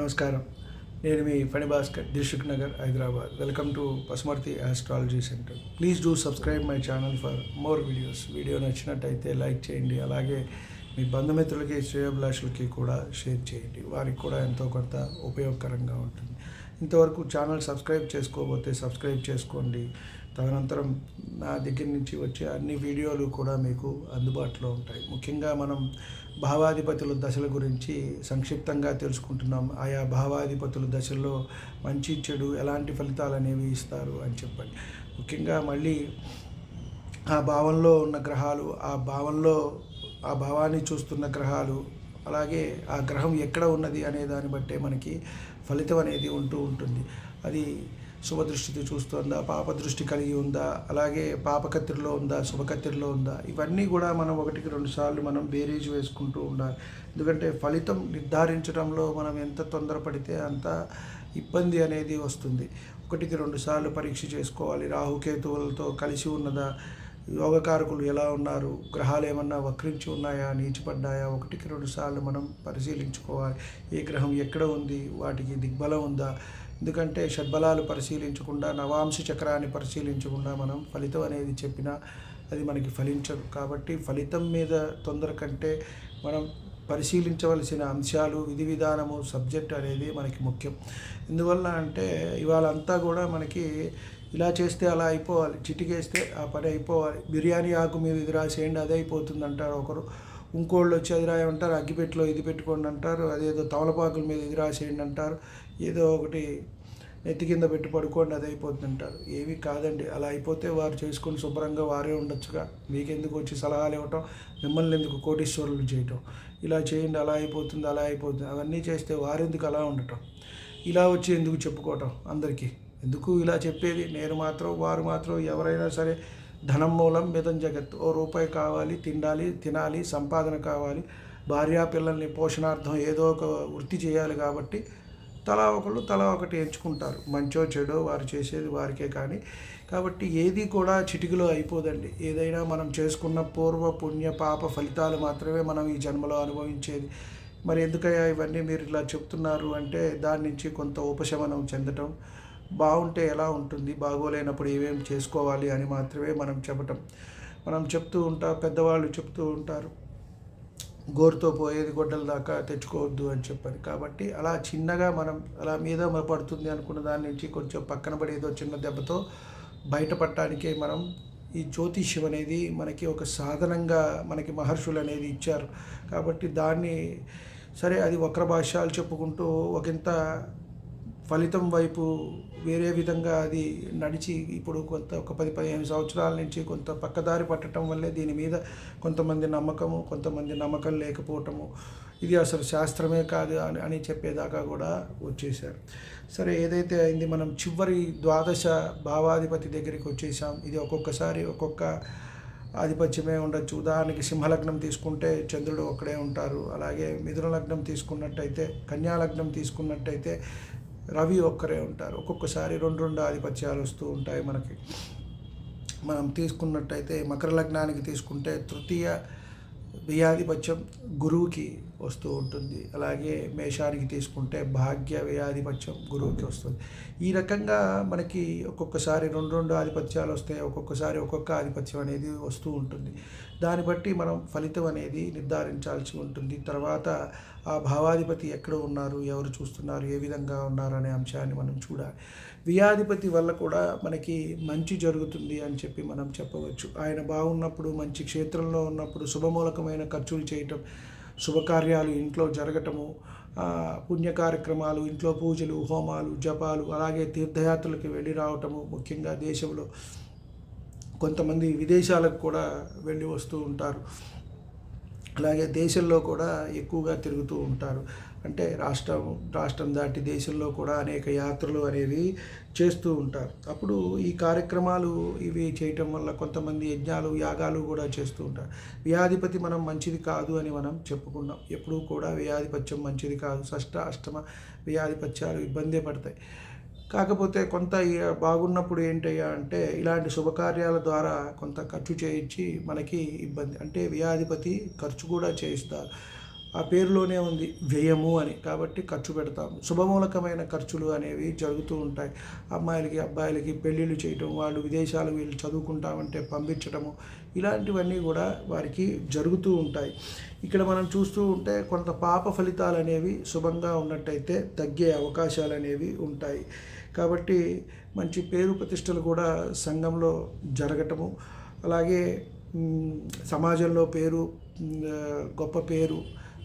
నమస్కారం. నేను మీ Phani Bhaskar Dilsukhnagar Hyderabad. Welcome to Pasumarthi astrology centre please do subscribe my channel for more videos video నచ్చినట్టయితే like చేయండి. అలాగే మీ బంధుమిత్రులకి శ్రేయభిలాషులకి కూడా share చేయండి. వారికి కూడా ఎంతో కొంత ఉపయోగకరంగా ఉంటుంది. ఇంతవరకు ఛానల్ సబ్స్క్రైబ్ చేసుకోబోతే సబ్స్క్రైబ్ చేసుకోండి. తదనంతరం నా దగ్గర నుంచి వచ్చే అన్ని వీడియోలు కూడా మీకు అందుబాటులో ఉంటాయి. ముఖ్యంగా మనం భావాధిపతుల దశల గురించి సంక్షిప్తంగా తెలుసుకుంటున్నాం. ఆయా భావాధిపతుల దశల్లో మంచి చెడు ఎలాంటి ఫలితాలు అనేవి ఇస్తారు అని చెప్పండి. ముఖ్యంగా మళ్ళీ ఆ భావంలో ఉన్న గ్రహాలు ఆ భావంలో ఆ భావాన్ని చూస్తున్న గ్రహాలు అలాగే ఆ గ్రహం ఎక్కడ ఉన్నది అనే దాన్ని బట్టే మనకి ఫలితం అనేది ఉంటూ ఉంటుంది. అది శుభదృష్టితో చూస్తుందా పాప దృష్టి కలిగి ఉందా అలాగే పాపకత్తిరిలో ఉందా శుభకత్తిరిలో ఉందా? ఇవన్నీ కూడా మనం ఒకటికి రెండు సార్లు మనం బేరేజ్ వేసుకుంటూ ఉండాలి. ఎందుకంటే ఫలితం నిర్ధారించడంలో మనం ఎంత తొందరపడితే అంత ఇబ్బంది అనేది వస్తుంది. ఒకటికి రెండు సార్లు పరీక్ష చేసుకోవాలి. రాహుకేతువులతో కలిసి ఉన్నదా? యోగకారకులు ఎలా ఉన్నారు? గ్రహాలు ఏమన్నా వక్రించి ఉన్నాయా? నీచిపడ్డాయా? ఒకటికి రెండు సార్లు మనం పరిశీలించుకోవాలి. ఏ గ్రహం ఎక్కడ ఉంది? వాటికి దిగ్బలం ఉందా? ఎందుకంటే షడ్బలాలు పరిశీలించకుండా నవాంశ చక్రాన్ని పరిశీలించకుండా మనం ఫలితం అనేది చెప్పినా అది మనకి ఫలించదు. కాబట్టి ఫలితం మీద తొందర కంటే మనం పరిశీలించవలసిన అంశాలు విధి విధానము సబ్జెక్ట్ అనేది మనకి ముఖ్యం. ఎందువల్ల అంటే ఇవాళ అంతా కూడా మనకి ఇలా చేస్తే అలా అయిపోవాలి చిటికేస్తే ఆ పని అయిపోవాలి. బిర్యానీ ఆకు మీద ఇది రాసేయండి అదే అయిపోతుంది అంటారు ఒకరు. ఇంకోళ్ళు వచ్చి అది రాయమంటారు అగ్గిపెట్టిలో ఇది పెట్టుకోండి అంటారు అదేదో తమలపాకుల మీద ఇది రాసేయండి అంటారు. ఏదో ఒకటి నెత్తి కింద పెట్టి పడుకోండి అది అయిపోతుంది అంటారు. ఏవి కాదండి అలా అయిపోతే వారు చేసుకొని శుభ్రంగా వారే ఉండొచ్చుగా. మీకెందుకు వచ్చి సలహాలు ఇవ్వటం? మిమ్మల్ని ఎందుకు కోటీశ్వరులు చేయటం? ఇలా చేయండి అలా అయిపోతుంది అలా అయిపోతుంది. అవన్నీ చేస్తే వారెందుకు అలా ఉండటం? ఇలా వచ్చి ఎందుకు చెప్పుకోవటం అందరికీ? ఎందుకు ఇలా చెప్పేది? నేను మాత్రం వారు మాత్రం ఎవరైనా సరే ధనం మూలం మిదం జగత్ ఓ రూపాయి కావాలి తినాలి తినాలి సంపాదన కావాలి. భార్యా పిల్లల్ని పోషణార్థం ఏదో ఒక వృత్తి చేయాలి కాబట్టి తలా ఒకళ్ళు తలా ఒకటి ఎంచుకుంటారు. మంచో చెడో వారు చేసేది వారికే కానీ. కాబట్టి ఏది కూడా చిటికలో అయిపోదండి. ఏదైనా మనం చేసుకున్న పూర్వ పుణ్య పాప ఫలితాలు మాత్రమే మనం ఈ జన్మలో అనుభవించేది. మరి ఎందుకయ్యా ఇవన్నీ మీరు ఇలా చెప్తున్నారు అంటే దాని నుంచి కొంత ఉపశమనం చెందటం బాగుంటే ఎలా ఉంటుంది బాగోలేనప్పుడు ఏమేమి చేసుకోవాలి అని మాత్రమే మనం చెప్పటం. మనం చెప్తూ ఉంటా పెద్దవాళ్ళు చెప్తూ ఉంటారు. గోరుతో పోయేది గొడ్డల దాకా తెచ్చుకోవద్దు అని చెప్పారు. కాబట్టి అలా చిన్నగా మనం అలా మీద పడుతుంది అనుకున్న దాని నుంచి కొంచెం పక్కన పడేదో చిన్న దెబ్బతో బయటపడటానికే మనం ఈ జ్యోతిష్యం అనేది మనకి ఒక సాధనంగా మనకి మహర్షులు అనేది ఇచ్చారు. కాబట్టి దాన్ని సరే అది వక్ర భాష్యాలు చెప్పుకుంటూ ఒకంత ఫలితం వైపు వేరే విధంగా అది నడిచి ఇప్పుడు కొంత ఒక పది పదిహేను సంవత్సరాల నుంచి కొంత పక్కదారి పట్టడం వల్లే దీని మీద కొంతమంది నమ్మకము కొంతమంది నమ్మకం లేకపోవటము ఇది అసలు శాస్త్రమే కాదు అని అని చెప్పేదాకా కూడా వచ్చేసారు సరే ఏదైతే అయింది మనం చివరి ద్వాదశ భావాధిపతి దగ్గరికి వచ్చేసాం. ఇది ఒక్కొక్కసారి ఒక్కొక్క ఆధిపత్యమే ఉండొచ్చు. ఉదాహరణకి సింహలగ్నం తీసుకుంటే చంద్రుడు ఒక్కడే ఉంటారు. అలాగే మిథున లగ్నం తీసుకున్నట్టయితే కన్యా లగ్నం తీసుకున్నట్టయితే రవి ఒక్కరే ఉంటారు. ఒక్కొక్కసారి రెండు రెండు ఆధిపత్యాలు వస్తూ ఉంటాయి మనకి. మనం తీసుకున్నట్టయితే మకర లగ్నానికి తీసుకుంటే తృతీయ వ్యయాధిపత్యం గురువుకి వస్తూ ఉంటుంది. అలాగే మేషానికి తీసుకుంటే భాగ్య వ్యయాధిపత్యం గురువుకి వస్తుంది. ఈ రకంగా మనకి ఒక్కొక్కసారి రెండు రెండు ఆధిపత్యాలు వస్తాయి. ఒక్కొక్కసారి ఒక్కొక్క ఆధిపత్యం అనేది వస్తూ ఉంటుంది. దాన్ని బట్టి మనం ఫలితం అనేది నిర్ధారించాల్సి ఉంటుంది. తర్వాత ఆ భావాధిపతి ఎక్కడ ఉన్నారు ఎవరు చూస్తున్నారు ఏ విధంగా ఉన్నారు అనే అంశాన్ని మనం చూడాలి. వ్యాధిపతి వల్ల కూడా మనకి మంచి జరుగుతుంది అని చెప్పి మనం చెప్పవచ్చు. ఆయన బాగున్నప్పుడు మంచి క్షేత్రంలో ఉన్నప్పుడు శుభమూలకమైన ఖర్చులు చేయటం శుభకార్యాలు ఇంట్లో జరగటము పుణ్య కార్యక్రమాలు ఇంట్లో పూజలు హోమాలు జపాలు అలాగే తీర్థయాత్రలకు వెళ్ళి రావటము ముఖ్యంగా దేశంలో కొంతమంది విదేశాలకు కూడా వెళ్ళి వస్తూ ఉంటారు. అలాగే దేశంలో కూడా ఎక్కువగా తిరుగుతూ ఉంటారు. అంటే రాష్ట్రం రాష్ట్రం దాటి దేశంలో కూడా అనేక యాత్రలు అనేవి చేస్తూ ఉంటారు. అప్పుడు ఈ కార్యక్రమాలు ఇవి చేయటం వల్ల కొంతమంది యజ్ఞాలు యాగాలు కూడా చేస్తూ ఉంటారు. వ్యాధిపతి మనం మంచిది కాదు అని మనం చెప్పుకున్నాం. ఎప్పుడూ కూడా వ్యాధిపత్యం మంచిది కాదు. షష్ట అష్టమ వ్యాధిపత్యాలు ఇబ్బందే పడతాయి. కాకపోతే కొంత బాగున్నప్పుడు ఏంటయ్యా అంటే ఇలాంటి శుభకార్యాల ద్వారా కొంత ఖర్చు చేయించి మనకి ఇబ్బంది అంటే వ్యాధిపతి ఖర్చు కూడా చేయిస్తారు. ఆ పేరులోనే ఉంది వ్యయము అని. కాబట్టి ఖర్చు పెడతాం శుభమూలకమైన ఖర్చులు అనేవి జరుగుతూ ఉంటాయి. అమ్మాయిలకి అబ్బాయిలకి పెళ్ళిళ్ళు చేయటం వాళ్ళు విదేశాలు వీళ్ళు చదువుకుంటామంటే పంపించటము ఇలాంటివన్నీ కూడా వారికి జరుగుతూ ఉంటాయి. ఇక్కడ మనం చూస్తూ ఉంటే కొంత పాప ఫలితాలు అనేవి శుభంగా ఉన్నట్టయితే తగ్గే అవకాశాలు అనేవి ఉంటాయి. కాబట్టి మంచి పేరు ప్రతిష్టలు కూడా సంఘంలో జరగటము. అలాగే సమాజంలో పేరు గొప్ప పేరు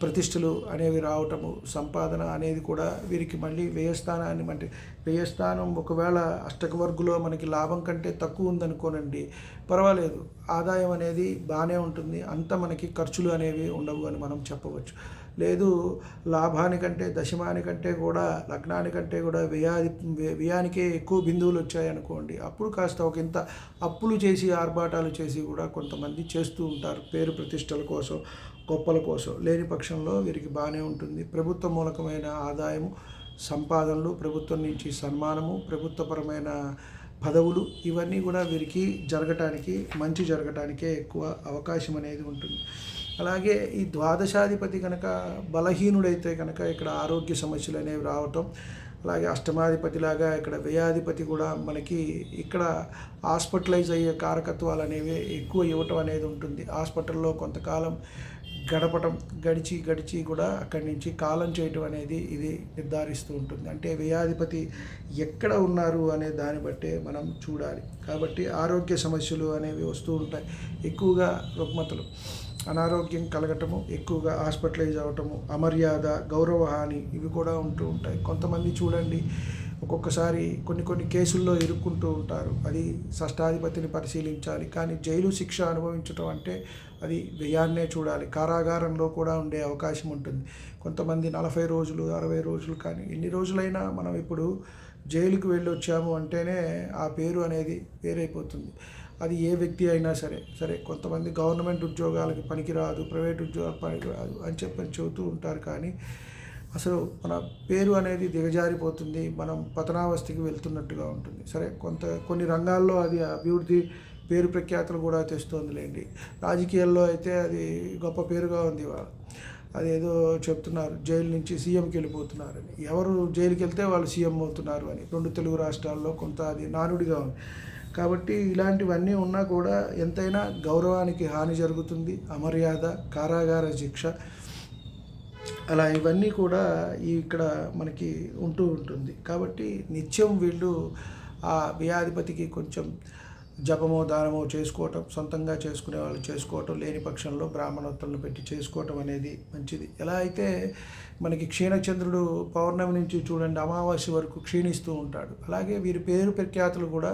ప్రతిష్టలు అనేవి రావటము సంపాదన అనేది కూడా వీరికి మళ్ళీ వ్యయస్థానాన్ని అంటే వ్యయస్థానం ఒకవేళ అష్టక వర్గులో మనకి లాభం కంటే తక్కువ ఉందనుకోనండి పర్వాలేదు. ఆదాయం అనేది బాగానే ఉంటుంది. అంత మనకి ఖర్చులు అనేవి ఉండవు అని మనం చెప్పవచ్చు. లేదు లాభానికంటే దశమానికంటే కూడా లగ్నానికంటే కూడా వ్యయాది వ్యయానికే ఎక్కువ బిందువులు వచ్చాయనుకోండి అప్పుడు కాస్త ఒక ఇంత అప్పులు చేసి ఆర్భాటాలు చేసి కూడా కొంతమంది చేస్తూ ఉంటారు పేరు ప్రతిష్టల కోసం గొప్పల కోసం. లేని పక్షంలో వీరికి బాగానే ఉంటుంది. ప్రభుత్వ మూలకమైన ఆదాయము సంపాదనలు ప్రభుత్వం నుంచి సన్మానము ప్రభుత్వపరమైన పదవులు ఇవన్నీ కూడా వీరికి జరగటానికి మంచి జరగటానికే ఎక్కువ అవకాశం అనేది ఉంటుంది. అలాగే ఈ ద్వాదశాధిపతి కనుక బలహీనుడైతే కనుక ఇక్కడ ఆరోగ్య సమస్యలు అనేవి రావటం అలాగే అష్టమాధిపతిలాగా ఇక్కడ వ్యయాధిపతి కూడా మనకి ఇక్కడ హాస్పిటలైజ్ అయ్యే కారకత్వాలు అనేవి ఎక్కువ ఇవ్వటం అనేది ఉంటుంది. హాస్పిటల్లో కొంతకాలం గడపటం గడిచి గడిచి కూడా అక్కడి నుంచి కాలం చేయటం అనేది ఇది నిర్ధారిస్తూ ఉంటుంది. అంటే వ్యయాధిపతి ఎక్కడ ఉన్నారు అనే దాన్ని బట్టే మనం చూడాలి. కాబట్టి ఆరోగ్య సమస్యలు అనేవి వస్తూ ఉంటాయి. ఎక్కువగా రుగ్మతలు. అనారోగ్యం కలగటము ఎక్కువగా హాస్పిటలైజ్ అవ్వటము అమర్యాద గౌరవహాని ఇవి కూడా ఉంటూ ఉంటాయి. కొంతమంది చూడండి ఒక్కొక్కసారి కొన్ని కొన్ని కేసుల్లో ఇరుక్కుంటూ ఉంటారు. అది షష్టాధిపతిని పరిశీలించాలి. కానీ జైలు శిక్ష అనుభవించడం అంటే అది వ్యయాన్నే చూడాలి. కారాగారంలో కూడా ఉండే అవకాశం ఉంటుంది. కొంతమంది నలభై రోజులు అరవై రోజులు కానీ ఎన్ని రోజులైనా మనం ఇప్పుడు జైలుకు వెళ్ళి వచ్చాము అంటేనే ఆ పేరు అనేది వేరైపోతుంది. అది ఏ వ్యక్తి అయినా సరే సరే కొంతమంది గవర్నమెంట్ ఉద్యోగాలకి పనికిరాదు ప్రైవేట్ ఉద్యోగాలకు పనికిరాదు అని చెప్పని చెబుతూ ఉంటారు కానీ అసలు మన పేరు అనేది దిగజారిపోతుంది మనం పతనావస్థకి వెళ్తున్నట్టుగా ఉంటుంది. సరే కొంత కొన్ని రంగాల్లో అది అభివృద్ధి పేరు ప్రఖ్యాతులు కూడా తెస్తోందిలేండి. రాజకీయాల్లో అయితే అది గొప్ప పేరుగా ఉంది ఇవాళ. అదేదో చెప్తున్నారు జైలు నుంచి సీఎంకి వెళ్ళిపోతున్నారని. ఎవరు జైలుకి వెళ్తే వాళ్ళు సీఎం అవుతున్నారు అని. రెండు తెలుగు రాష్ట్రాల్లో కొంత అది నానుడిగా ఉంది. కాబట్టి ఇలాంటివన్నీ ఉన్నా కూడా ఎంతైనా గౌరవానికి హాని జరుగుతుంది అమర్యాద కారాగార శిక్ష అలా ఇవన్నీ కూడా ఇక్కడ మనకి ఉంటూ ఉంటుంది. కాబట్టి నిత్యం వీళ్ళు ఆ వ్యాధిపతికి కొంచెం జపమో దానమో చేసుకోవటం సొంతంగా చేసుకునే వాళ్ళు చేసుకోవటం లేని పక్షంలో బ్రాహ్మణోత్తలను పెట్టి చేసుకోవటం అనేది మంచిది. ఎలా అయితే మనకి క్షీణచంద్రుడు పౌర్ణమి నుంచి చూడండి అమావాస్య వరకు క్షీణిస్తూ ఉంటాడు. అలాగే వీరి పేరు ప్రఖ్యాతులు కూడా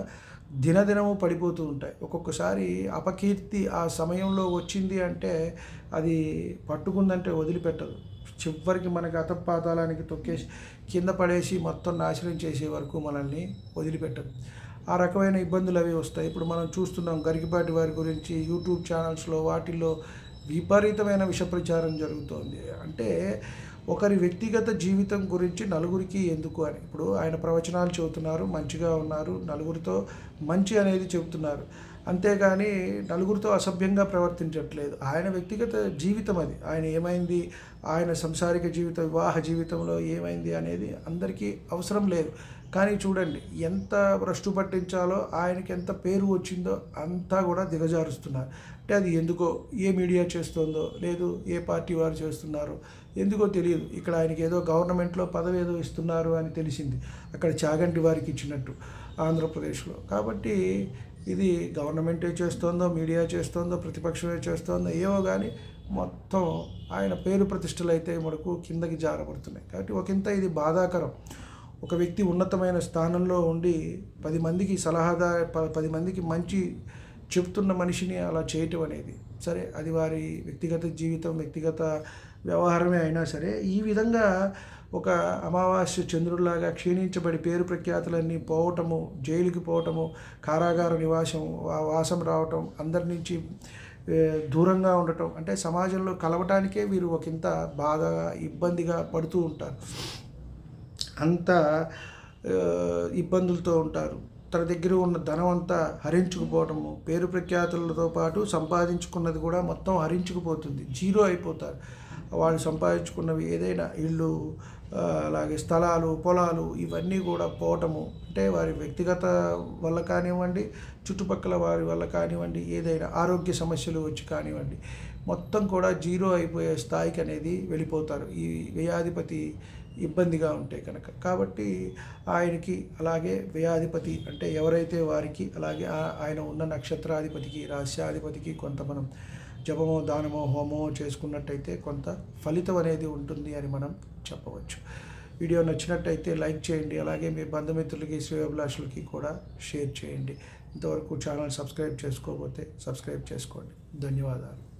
దినదినము పడిపోతూ ఉంటాయి. ఒక్కొక్కసారి అపకీర్తి ఆ సమయంలో వచ్చింది అంటే అది పట్టుకుందంటే వదిలిపెట్టదు. చివరికి మనకి అతపాతాలానికి తొక్కేసి కింద పడేసి మొత్తం నాశనం చేసే వరకు మనల్ని వదిలిపెట్టదు. ఆ రకమైన ఇబ్బందులు అవి వస్తాయి. ఇప్పుడు మనం చూస్తున్నాం గరికిపాటి వారి గురించి యూట్యూబ్ ఛానల్స్లో వాటిల్లో విపరీతమైన విష ప్రచారం జరుగుతోంది. అంటే ఒకరి వ్యక్తిగత జీవితం గురించి నలుగురికి ఎందుకు అని. ఇప్పుడు ఆయన ప్రవచనాలు చెబుతున్నారు మంచిగా ఉన్నారు నలుగురితో మంచి అనేది చెబుతున్నారు. అంతేగాని నలుగురితో అసభ్యంగా ప్రవర్తించట్లేదు. ఆయన వ్యక్తిగత జీవితం అది. ఆయన ఏమైంది? ఆయన సంసారిక జీవిత వివాహ జీవితంలో ఏమైంది అనేది అందరికీ అవసరం లేదు. కానీ చూడండి ఎంత భ్రష్టు పట్టించాలో ఆయనకి ఎంత పేరు వచ్చిందో అంతా కూడా దిగజారుస్తున్నారు. అంటే అది ఎందుకో ఏ మీడియా చేస్తుందో లేదు ఏ పార్టీ వారు చేస్తున్నారో ఎందుకో తెలియదు. ఇక్కడ ఆయనకి ఏదో గవర్నమెంట్లో పదవి ఏదో ఇస్తున్నారు అని తెలిసింది. అక్కడ చాగంటి వారికి ఇచ్చినట్టు ఆంధ్రప్రదేశ్లో. కాబట్టి ఇది గవర్నమెంటే చేస్తోందో మీడియా చేస్తోందో ప్రతిపక్షమే చేస్తోందో ఏవో కానీ మొత్తం ఆయన పేరు ప్రతిష్టలు అయితే మనకు కిందకి జారబడుతున్నాయి. కాబట్టి ఒకంత ఇది బాధాకరం. ఒక వ్యక్తి ఉన్నతమైన స్థానంలో ఉండి పది మందికి సలహాదా ప- పది మందికి మంచి చెప్తున్న మనిషిని అలా చేయటం అనేది సరే అది వారి వ్యక్తిగత జీవితం వ్యక్తిగత వ్యవహారమే అయినా సరే ఈ విధంగా ఒక అమావాస్య చంద్రుడిలాగా క్షీణించబడి పేరు ప్రఖ్యాతులన్నీ పోవటము జైలుకి పోవటము కారాగార నివాసం వా- వాసం రావటం అందరి నుంచి దూరంగా ఉండటం అంటే సమాజంలో కలవటానికే వీరు ఒకంత బాధగా ఇబ్బందిగా పడుతూ ఉంటారు. అంత ఇబ్బందులతో ఉంటారు. తన దగ్గర ఉన్న ధనం అంతా హరించుకుపోవటము పేరు ప్రఖ్యాతులతో పాటు సంపాదించుకున్నది కూడా మొత్తం హరించుకుపోతుంది జీరో అయిపోతారు. వాళ్ళు సంపాదించుకున్నవి ఏదైనా ఇళ్ళు అలాగే స్థలాలు పొలాలు ఇవన్నీ కూడా పోవటము. అంటే వారి వ్యక్తిగత వల్ల కానివ్వండి చుట్టుపక్కల వారి వల్ల కానివ్వండి ఏదైనా ఆరోగ్య సమస్యలు వచ్చి కానివ్వండి మొత్తం కూడా జీరో అయిపోయే స్థాయికి అనేది వెళ్ళిపోతారు. ఈ వ్యయాధిపతి ఇబ్బందిగా ఉంటే కనుక. కాబట్టి ఆయనకి అలాగే వ్యయాధిపతి అంటే ఎవరైతే వారికి అలాగే ఆయన ఉన్న నక్షత్రాధిపతికి రాస్యాధిపతికి కొంత మనం జపమో దానమో హోమో చేసుకున్నట్టయితే కొంత ఫలితం అనేది ఉంటుంది అని మనం చెప్పవచ్చు. వీడియో నచ్చినట్టయితే లైక్ చేయండి. అలాగే మీ బంధుమిత్రులకి శ్రేయోభిలాషులకి కూడా షేర్ చేయండి. ఇంతవరకు ఛానల్ సబ్స్క్రైబ్ చేసుకోకపోతే సబ్స్క్రైబ్ చేసుకోండి. ధన్యవాదాలు.